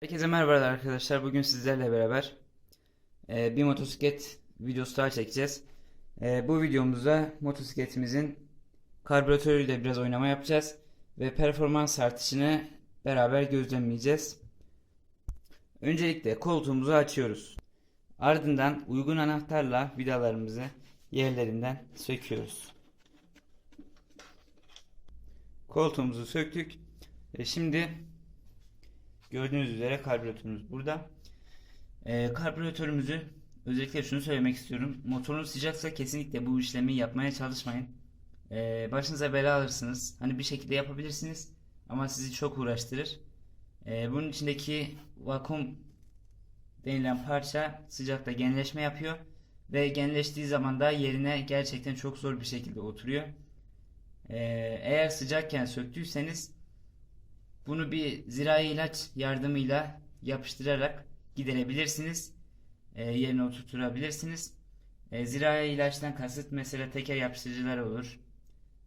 Herkese merhaba arkadaşlar. Bugün sizlerle beraber e, bir motosiklet videosu daha çekeceğiz. E, bu videomuzda motosikletimizin karbüratörüyle biraz oynama yapacağız ve performans artışını beraber gözlemleyeceğiz. Öncelikle koltuğumuzu açıyoruz. Ardından uygun anahtarla vidalarımızı yerlerinden söküyoruz. Koltuğumuzu söktük. E, şimdi Gördüğünüz üzere karbüratörümüz burada. Ee, karbüratörümüzü özellikle şunu söylemek istiyorum. Motorunuz sıcaksa kesinlikle bu işlemi yapmaya çalışmayın. Ee, başınıza bela alırsınız. Hani bir şekilde yapabilirsiniz ama sizi çok uğraştırır. Ee, bunun içindeki vakum denilen parça sıcakta genleşme yapıyor ve genleştiği zaman da yerine gerçekten çok zor bir şekilde oturuyor. Ee, eğer sıcakken söktüyseniz bunu bir zirai ilaç yardımıyla yapıştırarak giderebilirsiniz. E, yerine oturtabilirsiniz. E, zirai ilaçtan kasıt mesela teker yapıştırıcılar olur.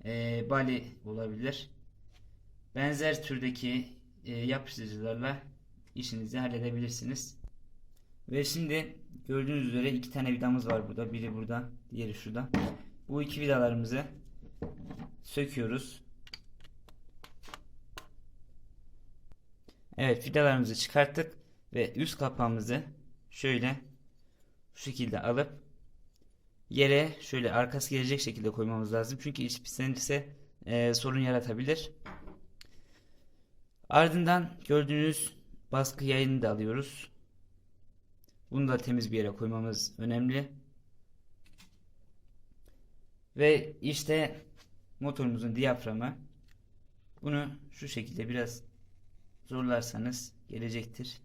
E, bali olabilir. Benzer türdeki e, yapıştırıcılarla işinizi halledebilirsiniz. Ve şimdi gördüğünüz üzere iki tane vidamız var burada. Biri burada, diğeri şurada. Bu iki vidalarımızı söküyoruz. Evet vidalarımızı çıkarttık ve üst kapağımızı şöyle şu şekilde alıp yere şöyle arkası gelecek şekilde koymamız lazım. Çünkü iç pislenirse e, sorun yaratabilir. Ardından gördüğünüz baskı yayını da alıyoruz. Bunu da temiz bir yere koymamız önemli. Ve işte motorumuzun diyaframı. Bunu şu şekilde biraz zorlarsanız gelecektir.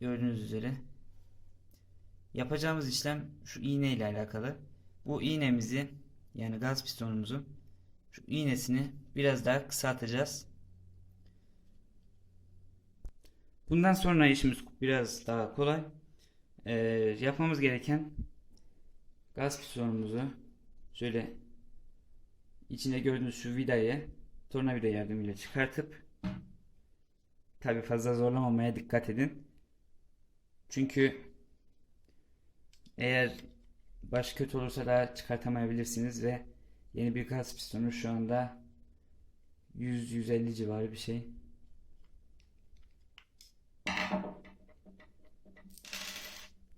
Gördüğünüz üzere. Yapacağımız işlem şu iğne ile alakalı. Bu iğnemizi yani gaz pistonumuzu şu iğnesini biraz daha kısaltacağız. Bundan sonra işimiz biraz daha kolay. Ee, yapmamız gereken gaz pistonumuzu şöyle içinde gördüğünüz şu vidayı tornavida yardımıyla çıkartıp tabi fazla zorlamamaya dikkat edin. Çünkü eğer baş kötü olursa da çıkartamayabilirsiniz ve yeni bir gaz pistonu şu anda 100-150 civarı bir şey.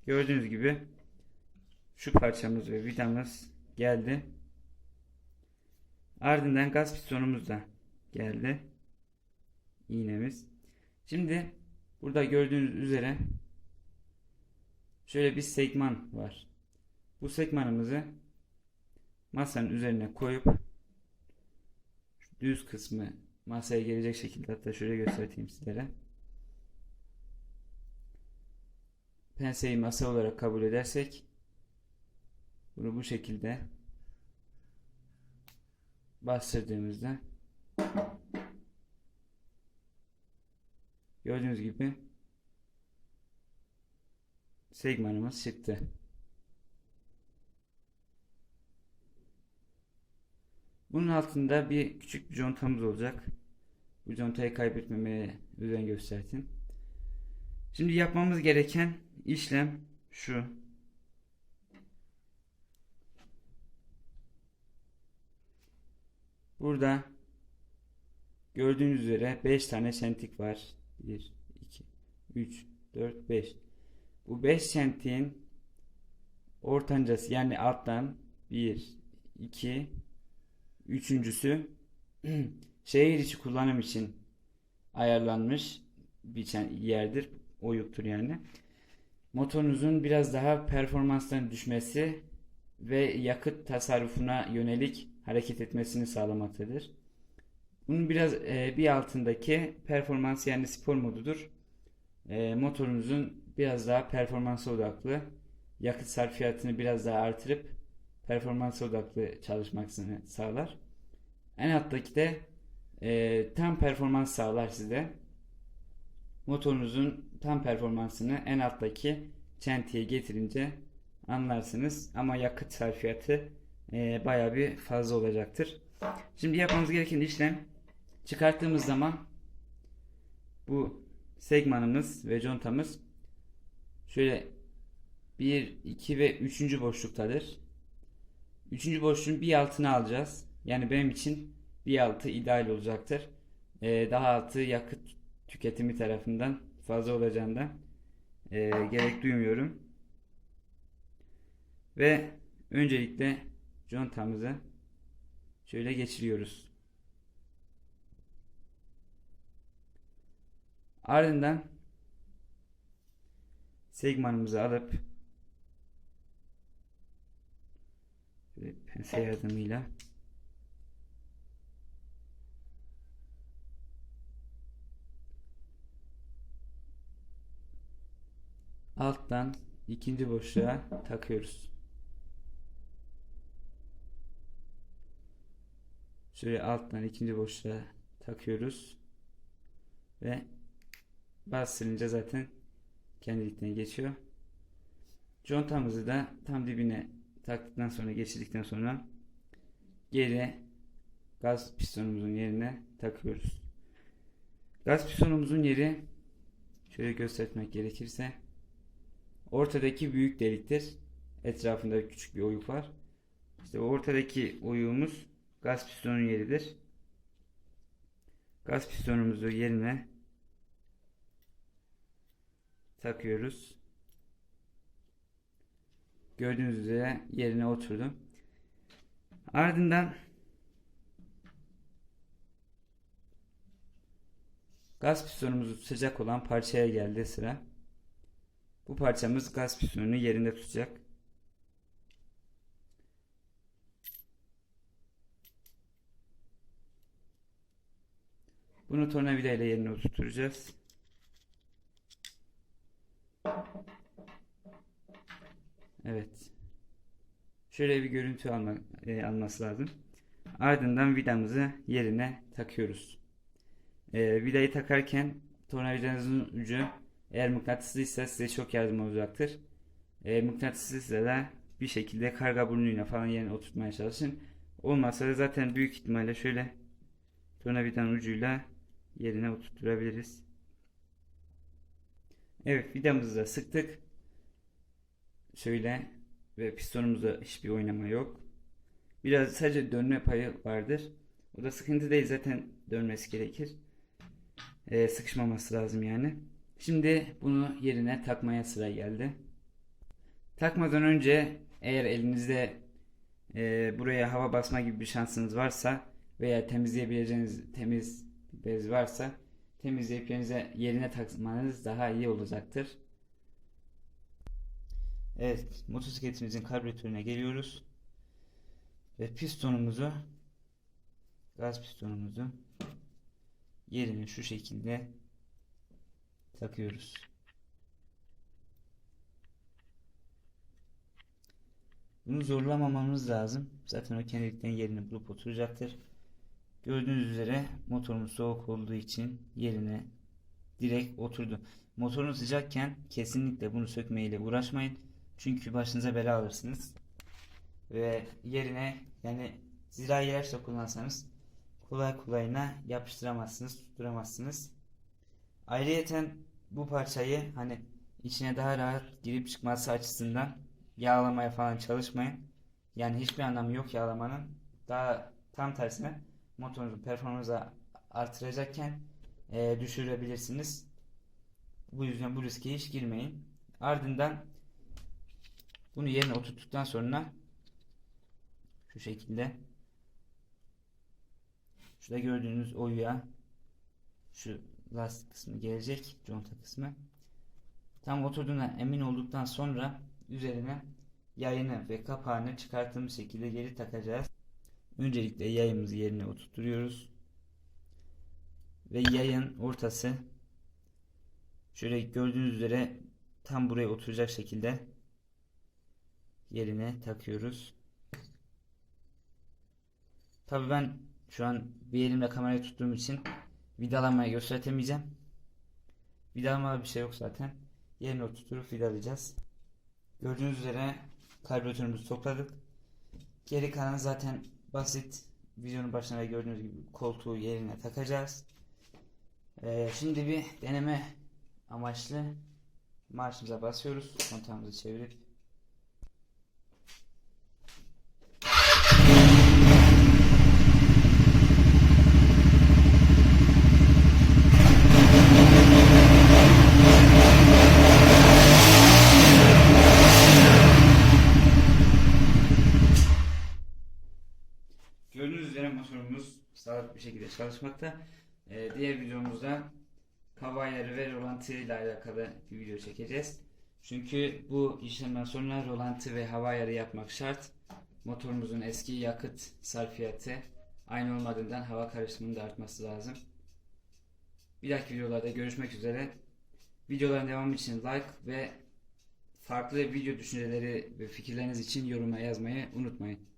Gördüğünüz gibi şu parçamız ve vidamız geldi. Ardından gaz pistonumuz da geldi. İğnemiz. Şimdi burada gördüğünüz üzere şöyle bir segman var. Bu segmanımızı masanın üzerine koyup düz kısmı masaya gelecek şekilde hatta şöyle göstereyim sizlere. Penseyi masa olarak kabul edersek bunu bu şekilde bastırdığımızda gördüğünüz gibi segmanımız çıktı. Bunun altında bir küçük bir contamız olacak. Bu contayı kaybetmemeye özen göstersin. Şimdi yapmamız gereken işlem şu. Burada gördüğünüz üzere 5 tane çentik var. 1, 2, 3, 4, 5. Bu 5 çentiğin ortancası yani alttan 1, 2, üçüncüsü şehir içi kullanım için ayarlanmış bir yerdir. Oyuktur yani. Motorunuzun biraz daha performanstan düşmesi ve yakıt tasarrufuna yönelik hareket etmesini sağlamaktadır. Bunun biraz e, bir altındaki performans yani spor modudur. E, motorunuzun biraz daha performans odaklı, yakıt sarfiyatını biraz daha artırıp performans odaklı çalışmasını sağlar. En alttaki de e, tam performans sağlar size. Motorunuzun tam performansını en alttaki çentiye getirince anlarsınız. Ama yakıt sarfiyatı e, bayağı bir fazla olacaktır. Şimdi yapmamız gereken işlem çıkarttığımız zaman bu segmanımız ve contamız şöyle 1, 2 ve 3. boşluktadır. 3. boşluğun bir altını alacağız. Yani benim için bir altı ideal olacaktır. Ee, daha altı yakıt tüketimi tarafından fazla olacağından ee, gerek duymuyorum. Ve öncelikle contamızı şöyle geçiriyoruz. Ardından segmanımızı alıp pense yardımıyla alttan ikinci boşluğa takıyoruz. Şöyle alttan ikinci boşluğa takıyoruz ve bastırınca zaten kendiliğinden geçiyor. Contamızı da tam dibine taktıktan sonra geçirdikten sonra geri gaz pistonumuzun yerine takıyoruz. Gaz pistonumuzun yeri şöyle göstermek gerekirse ortadaki büyük deliktir. Etrafında küçük bir oyuk var. İşte ortadaki oyuğumuz gaz pistonun yeridir. Gaz pistonumuzu yerine takıyoruz. Gördüğünüz üzere yerine oturdu. Ardından gaz pistonumuz sıcak olan parçaya geldi sıra. Bu parçamız gaz pistonunu yerinde tutacak. Bunu tornavida ile yerine oturtacağız. Evet. Şöyle bir görüntü alma, e, alması lazım. Ardından vidamızı yerine takıyoruz. E, vidayı takarken tornavidanızın ucu eğer mıknatıslıysa size çok yardım olacaktır. E, mıknatıslıysa da bir şekilde karga burnuyla falan yerine oturtmaya çalışın. Olmazsa da zaten büyük ihtimalle şöyle tornavidanın ucuyla yerine oturtturabiliriz. Evet vidamızı da sıktık. Şöyle ve pistonumuzda hiçbir oynama yok. Biraz sadece dönme payı vardır. O da sıkıntı değil zaten dönmesi gerekir. Ee, sıkışmaması lazım yani. Şimdi bunu yerine takmaya sıra geldi. Takmadan önce eğer elinizde e, buraya hava basma gibi bir şansınız varsa veya temizleyebileceğiniz temiz bez varsa temizleyip yerinize, yerine takmanız daha iyi olacaktır. Evet, motosikletimizin karbüratörüne geliyoruz. Ve pistonumuzu gaz pistonumuzu yerine şu şekilde takıyoruz. Bunu zorlamamamız lazım. Zaten o kendiliğinden yerini bulup oturacaktır. Gördüğünüz üzere motorumuz soğuk olduğu için yerine direkt oturdu. Motorun sıcakken kesinlikle bunu sökmeyle uğraşmayın. Çünkü başınıza bela alırsınız. Ve yerine yani zira ilaçla kullansanız kolay kolayına yapıştıramazsınız, tutturamazsınız. Ayrıyeten bu parçayı hani içine daha rahat girip çıkması açısından yağlamaya falan çalışmayın. Yani hiçbir anlamı yok yağlamanın. Daha tam tersine motorunuzun performansı artıracakken e, düşürebilirsiniz. Bu yüzden bu riske hiç girmeyin. Ardından bunu yerine oturttuktan sonra şu şekilde şurada gördüğünüz oyuya şu lastik kısmı gelecek. Conta kısmı. Tam oturduğuna emin olduktan sonra üzerine yayını ve kapağını çıkarttığımız şekilde geri takacağız. Öncelikle yayımızı yerine oturtuyoruz. Ve yayın ortası şöyle gördüğünüz üzere tam buraya oturacak şekilde yerine takıyoruz. Tabi ben şu an bir elimle kamerayı tuttuğum için vidalamayı gösteremeyeceğim. Vidalama bir şey yok zaten. Yerine oturtup vidalayacağız. Gördüğünüz üzere karbüratörümüzü topladık. Geri kalan zaten basit. Videonun başında gördüğünüz gibi koltuğu yerine takacağız. Ee, şimdi bir deneme amaçlı marşımıza basıyoruz. Kontağımızı çevirip Gördüğünüz üzere motorumuz sağlıklı bir şekilde çalışmakta. Ee, diğer videomuzda ayarı ve rolanti ile alakalı bir video çekeceğiz. Çünkü bu işlemden sonra rolanti ve hava ayarı yapmak şart. Motorumuzun eski yakıt sarfiyatı aynı olmadığından hava karışımının da artması lazım. Bir dahaki videolarda görüşmek üzere. Videoların devamı için like ve farklı video düşünceleri ve fikirleriniz için yoruma yazmayı unutmayın.